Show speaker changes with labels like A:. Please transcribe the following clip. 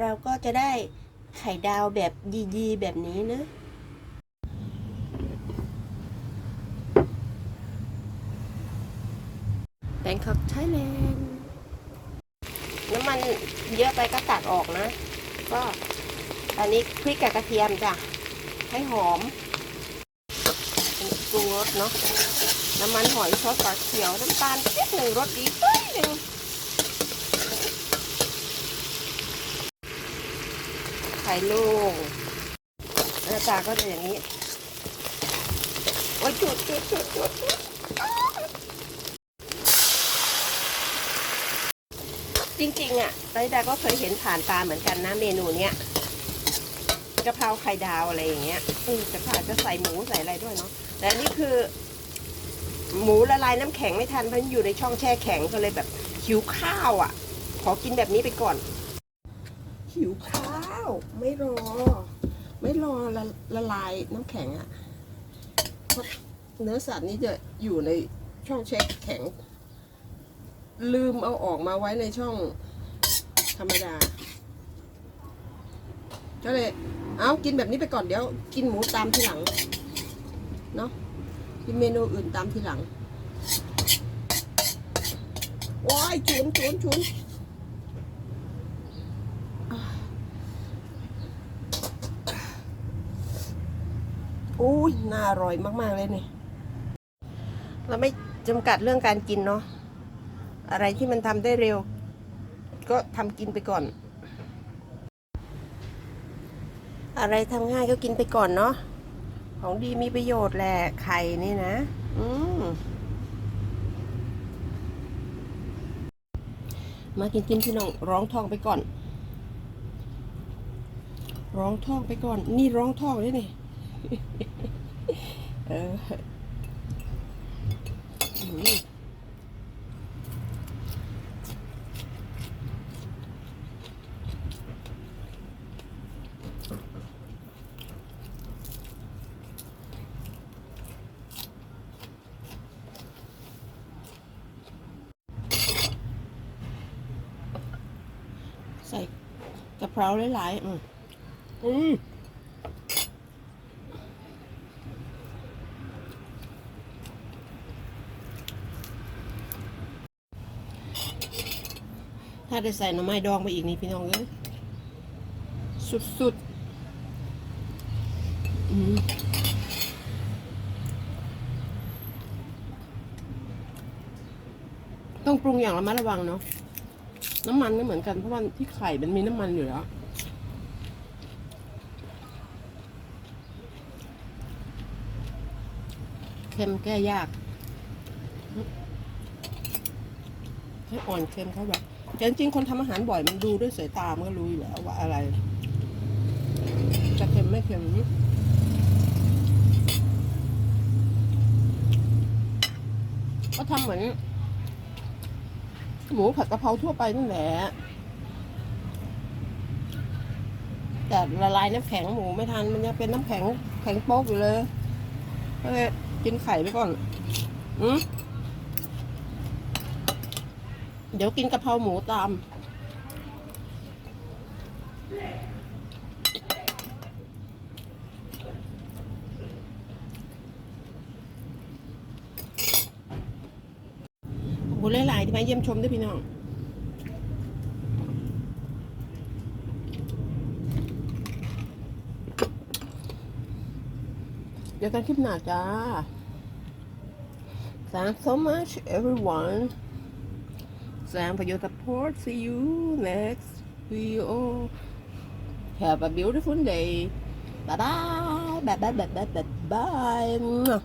A: เราก็จะได้ไข่ดาวแบบยีๆแบบนี้นะแบงคอกไทยแลนด์น้ำมันเยอะไปก็ตักออกนะ ก็อันนี้พริกกับกระเทียมจ้ะ ให้หอมปรุงรสเนาะ น้ำมันหอยซอสปลาเขียว น้ำตาลนิดหนึ่งรสดีเฮ้ยหนึ่ง ไข่ลูกหน้าตาก็จะอย่างนี้โอ้ยจุดจุดจุดจุดจุดจริงๆอะไรดาก็เคยเห็นผ่านตาเหมือนกันนะเมนูเนี้ยกะเพราไข่ดาวอะไรอย่างเงี้ยเออจะผ่าจะใส่หมูใส่อะไรด้วยเนาะ แต่อันนี่คือ หมูละลายน้ำแข็งไม่ทันเพราะอยู่ในช่องแช่แข็งก็เลยแบบหิวข้าวอะ ขอกินแบบนี้ไปก่อน หิวข้าว ไม่รอ ไม่รอละละลายน้ำแข็งอะเพราะเนื้อสัตว์นี้จะอยู่ในช่องแช่แข็ง ลืมเอาออกมาไว้ในช่องธรรมดา ก็เลย เอากินแบบนี้ไปก่อนเดี๋ยว กินหมูตามทีหลัง เนาะกินเมนูอื่นตามทีหลังว้ายชุนชุนชุน อุ้ยน่าอร่อยมาก ๆ เลยเนี่ยเราไม่จำกัดเรื่องการกินเนาะอะไรที่มันทำได้เร็ว ก็ทำกินไปก่อน อะไรทำง่ายก็กินไปก่อนเนาะของดีมีประโยชน์แหละไข่นี่นะ อืมมากินกินพี่น้องร้องท้องไปก่อน ร้องท้องไปก่อน นี่ร้องท้องด้วยนี่ เออใส่กะเพราหลายๆอืมอืม ถ้าได้ใส่หน่อไม้ดองไปอีกนี่พี่น้องเอ้ยสุดๆอืมต้องปรุงอย่างระมัดระวังเนาะน้ำมันไม่เหมือนกันเพราะว่าที่ไข่มันมีน้ำมันอยู่แล้วเค็มแก้ยากให้อ่อนเค็มเขาแบบ แต่จริงๆคนทำอาหารบ่อยมันดูด้วยสายตามันก็รู้อยู่แล้วว่าอะไร จะเค็มไม่เค็มก็ทำเหมือน หมูผัดกะเพราทั่วไปนั่นแหละแต่ละลายน้ำแข็งหมูไม่ทันมันยังเป็นน้ำแข็งแข็งโป๊กอยู่เลยก็เลยกินไข่ไปก่อน อืม เดี๋ยวกินกะเพราหมูตามโอ้โหหลายๆที่มาเยี่ยมชมด้วยพี่น้องเดี๋ยวกันคลิปหน้าจ้า Thanks so much everyone Thanks for your support. See you next video. Have a beautiful day. Bye bye Bye bye bye bye bye bye